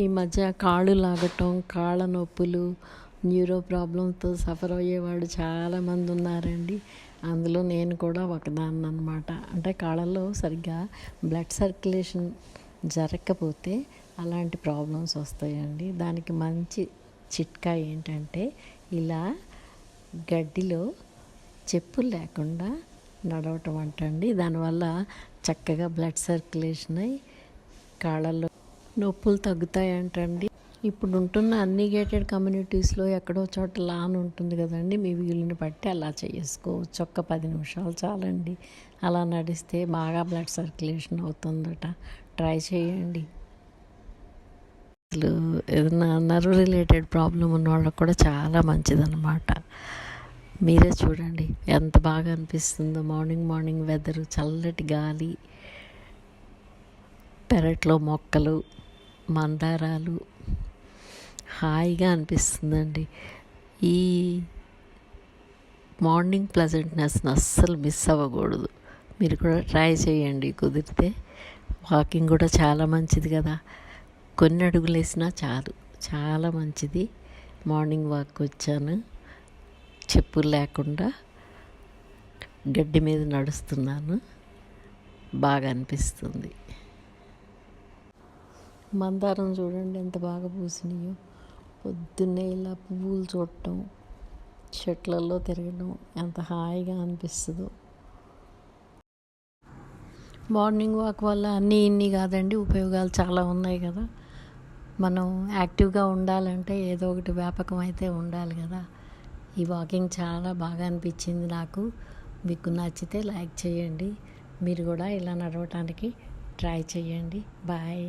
ఈ మధ్య కాళ్ళు లాగటం కాళ్ళ నొప్పులు న్యూరో ప్రాబ్లంతో సఫర్ అయ్యేవాడు చాలామంది ఉన్నారండి. అందులో నేను కూడా ఒకదాన్ని అనమాట అంటే కాళ్ళల్లో సరిగ్గా బ్లడ్ సర్క్యులేషన్ జరగకపోతే అలాంటి ప్రాబ్లమ్స్ వస్తాయండి. దానికి మంచి చిట్కా ఏంటంటే ఇలా గడ్డిలో చెప్పులు లేకుండా నడవటం అంటండి. దానివల్ల చక్కగా బ్లడ్ సర్క్యులేషన్ అయి కాళ్ళల్లో నొప్పులు తగ్గుతాయంటండి. ఇప్పుడు ఉంటున్న అన్ని గేటెడ్ కమ్యూనిటీస్లో ఎక్కడో చోట లాన్ ఉంటుంది కదండి. మీ వీలుని బట్టి అలా చేసుకోవచ్చు. ఒక్క పది నిమిషాలు చాలండి. అలా నడిస్తే బాగా బ్లడ్ సర్క్యులేషన్ అవుతుందట. ట్రై చేయండి. అసలు ఏదైనా నర్వ్ రిలేటెడ్ ప్రాబ్లం ఉన్న వాళ్ళకి కూడా చాలా మంచిదన్నమాట. మీరే చూడండి. ఎంత బాగా అనిపిస్తుందో. మార్నింగ్ మార్నింగ్ వెదరు చల్లటి గాలి పెరట్లో మొక్కలు. మందారాలు. హాయిగా అనిపిస్తుందండి. ఈ మార్నింగ్ ప్లజెంట్నెస్ని అస్సలు మిస్ అవ్వకూడదు. మీరు కూడా ట్రై చేయండి కుదిరితే. వాకింగ్ కూడా చాలా మంచిది కదా. కొన్ని అడుగులు వేసినా చాలు. చాలా మంచిది. మార్నింగ్ వాక్ వచ్చాను. చెప్పులు లేకుండా గడ్డి మీద నడుస్తున్నాను. బాగా అనిపిస్తుంది. మందారం చూడండి ఎంత బాగా పూసినాయో. పొద్దున్నే ఇలా పువ్వులు చూడటం చెట్లలో తిరగడం ఎంత హాయిగా అనిపిస్తుందో. మార్నింగ్ వాక్ వల్ల అన్నీ ఇన్ని కాదండి ఉపయోగాలు చాలా ఉన్నాయి కదా. మనం యాక్టివ్గా ఉండాలంటే ఏదో ఒకటి వ్యాపకం అయితే ఉండాలి కదా. ఈ వాకింగ్ చాలా బాగా అనిపించింది నాకు. మీకు నచ్చితే లైక్ చేయండి. మీరు కూడా ఇలా నడవటానికి ట్రై చేయండి. బాయ్.